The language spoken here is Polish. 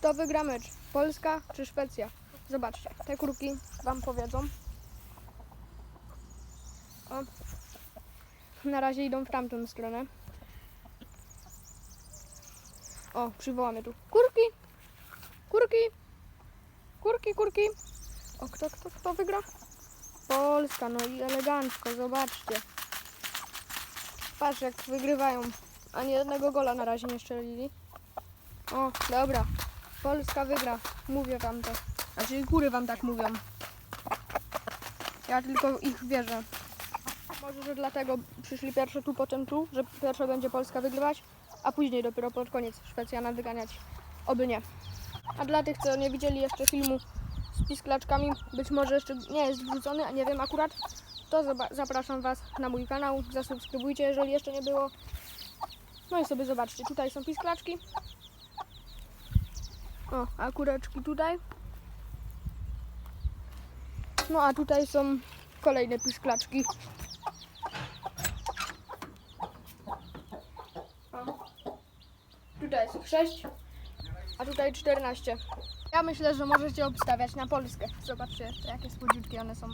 Kto wygra mecz? Polska czy Szwecja? Zobaczcie, te kurki Wam powiedzą. O. Na razie idą w tamtą stronę. O, przywołamy tu. Kurki! Kurki! Kurki, kurki! O, kto, kto, kto wygra? Polska, no i elegancko, zobaczcie. Patrz jak wygrywają. Ani jednego gola na razie nie strzelili. O, dobra. Polska wygra. Mówię wam to. Znaczy góry wam tak mówią. Ja tylko ich wierzę. Może, że dlatego przyszli pierwsze tu, potem tu, że pierwsze będzie Polska wygrywać, a później dopiero pod koniec Szwecja nam wyganiać. Oby nie. A dla tych, co nie widzieli jeszcze filmu z pisklaczkami, być może jeszcze nie jest wrzucony, a nie wiem akurat, to zapraszam Was na mój kanał. Zasubskrybujcie, jeżeli jeszcze nie było. No i sobie zobaczcie, tutaj są pisklaczki. O, a kureczki tutaj. No a tutaj są kolejne pisklaczki. O. Tutaj jest ich 6, a tutaj 14. Ja myślę, że możecie obstawiać na Polskę. Zobaczcie, jakie słodziutkie one są.